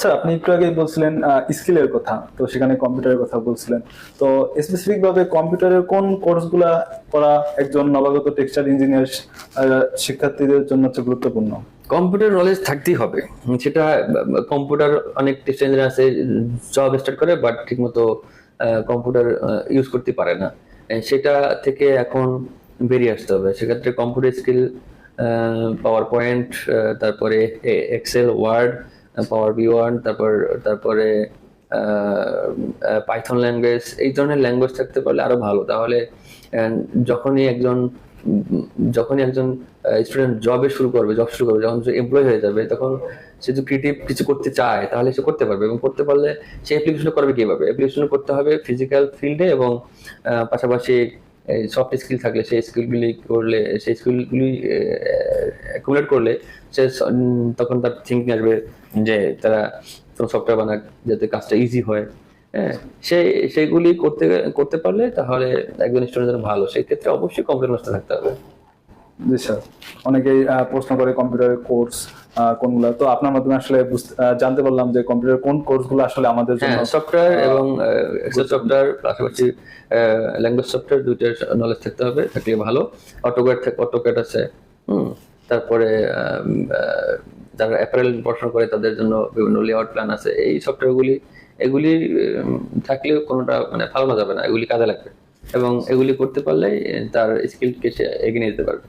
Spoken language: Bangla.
স্যার, আপনি একটু আগেই বলছিলেন স্কিলের কথা, তো সেখানে কম্পিউটারের কথা বলছিলেন। তো স্পেসিফিক ভাবে কম্পিউটারের কোন কোর্সগুলা করা একজন নবাগত টেক্সটাইল ইঞ্জিনিয়ার শিক্ষার্থীদের জন্য হচ্ছে গুরুত্বপূর্ণ? কম্পিউটার নলেজ থাকতেই হবে। সেটা, কম্পিউটার অনেক টেস্ট আছে জব স্টার্ট করে বাট ঠিকমতো কম্পিউটার ইউজ করতে পারে না। সেটা থেকে এখন বেরিয়ে আসতে হবে। সেক্ষেত্রে কম্পিউটার স্কিল পাওয়ার পয়েন্ট তারপরে excel word power B one তারপর, তারপরে পাইথন ল্যাঙ্গুয়েজ এই ধরনের ল্যাঙ্গুয়েজ থাকতে পারলে আরও ভালো। তাহলে যখনই একজন যখনই একজন স্টুডেন্ট জবে শুরু করবে জব শুরু করবে, যখন সে এমপ্লয় হয়ে যাবে, তখন সে যদি ক্রিয়েটিভ কিছু করতে চায়, তাহলে সে করতে পারবে এবং করতে পারলে সে অ্যাপ্লিকেশন করবে কীভাবে? অ্যাপ্লিকেশন করতে হবে ফিজিক্যাল ফিল্ডে এবং পাশাপাশি সফট স্কিল থাকলে, সেই স্কিলগুলি করলে, সেই স্কিলগুলি অ্যাকুমুলেট করলে সে তখন তার থিঙ্কিং আসবে যে তারা কোনো সফটওয়্যার বানাক যাতে কাজটা ইজি হয়। হ্যাঁ সেই সেইগুলি করতে করতে পারলে তাহলে একজন ভালো সেই ক্ষেত্রে অবশ্যই কম্পিউটার নষ্ট থাকতে হবে। জি স্যার অনেকেই প্রশ্ন করে কম্পিউটারের কোর্স কোনগুলো। তো আপনার মাধ্যমে আসলে জানতে পারলাম যে কম্পিউটার কোন কোর্সগুলো আসলে আমাদের জন্য সফটওয়্যার এবং সফটওয়্যার পাশাপাশি ল্যাঙ্গুয়েজ সফটওয়্যার দুইটার নলেজ থাকতে হবে থাকলে ভালো। অটোক্যাড থাকে অটোক্যাড আছে। তারপরে যারা অ্যাপারেল পড়াশোনা করে তাদের জন্য বিভিন্ন লেআউট প্ল্যান আছে। এই সফটওয়্যারগুলি এগুলি থাকলেও কোনোটা মানে ফালানো যাবে না, এগুলি কাজে লাগবে। এবং এগুলি করতে পারলেই তার স্কিলকে সে এগিয়ে নিতে পারবে।